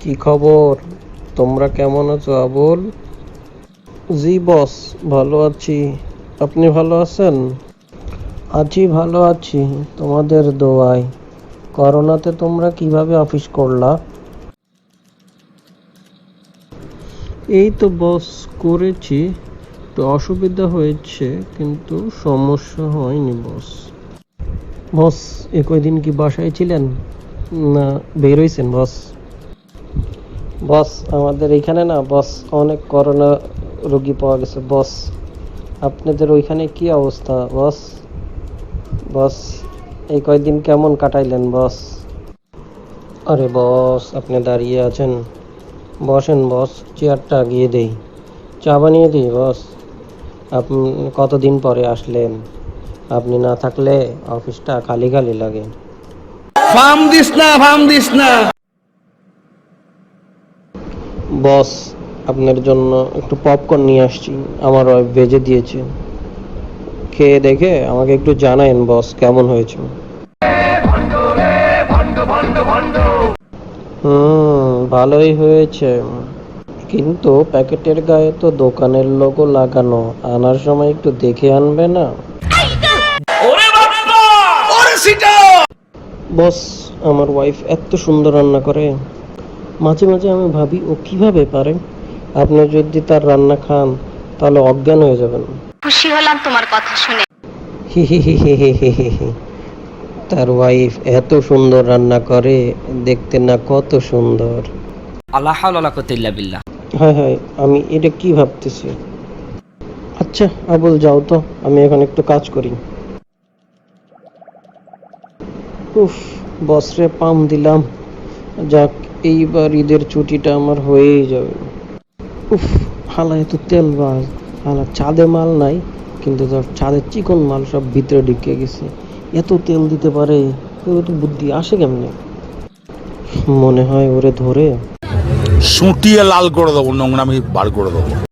কি খবর? তোমরা কেমন আছো আবুল? জি, বস, ভালো আছি। আপনি ভালো আছেন? আছি, ভালো আছি, তোমাদের দোয়ায়। করোনাতে তোমরা কীভাবে অফিস করলা? এই তো, বস, করেছি। তো অসুবিধা হয়েছে, কিন্তু সমস্যা হয়নি, বস। বস এ কয়দিন কি বাসায় ছিলেন? না, বের হইছেন, বস। বস, আমাদের এইখানে না, বস, অনেক করোনা রোগী পাওয়া গেছে। বস, আপনাদের ওইখানে কি অবস্থা? বস বস, এই কয়দিন কেমন কাটাইলেন বস? আরে বস, আপনি দাঁড়িয়ে আছেন। বসেন বস, চেয়ারটা আগিয়ে দেই। চা বানিয়ে দিই বস। আপনি কতদিন পরে আসলেন? আপনি না থাকলে অফিসটা খালি খালি লাগে। ফার্ম দিস না ফার্ম দিস না। বস আপনার জন্য একটু পপকর্ন নিয়ে আসছি। আমার ওয়াইফ ভেজে দিয়েছে। খেয়ে দেখে আমাকে একটু জানায়েন বস কেমন হয়েছে? হুম ভালোই হয়েছে। কিন্তু প্যাকেটের গায়ে তো দোকানের লোগো লাগানো। আনার সময় একটু দেখে আনবে না? ওরে বাপ্পা ওরে সিটা! বস আমার ওয়াইফ এত সুন্দর রান্না করে। মাঝে মাঝে আমি ভাবি ও কীভাবে পারে? আপনি যদি তার রান্না খান তাহলে অজ্ঞান হয়ে যাবেন। খুশি হলাম তোমার কথা শুনে। তার ওয়াইফ এত সুন্দর রান্না করে দেখতে না কত সুন্দর। আল্লাহ হাওলা কুতিল্লা বিল্লাহ। হ্যাঁ হ্যাঁ আমি এটা কি ভাবতেছি? আচ্ছা আবুল যাও তো আমি এখন একটু কাজ করি। উফ বসরে পাম দিলাম। যাক এইবার ঈদের ছুটিটা আমার হয়েই যাবে। উফ, হালা এত তেল বাজ। হালা চাঁদে মাল নাই, কিন্তু ধর চাঁদের চিকন মাল সব ভিতরে ঢুকে গেছে। এত তেল দিতে পারে তো বুদ্ধি আসে কেমনে? মনে হয় ওরে ধরে। সুটিয়ে লাল করে দেবো নোংরা আমি বার করে দেবো।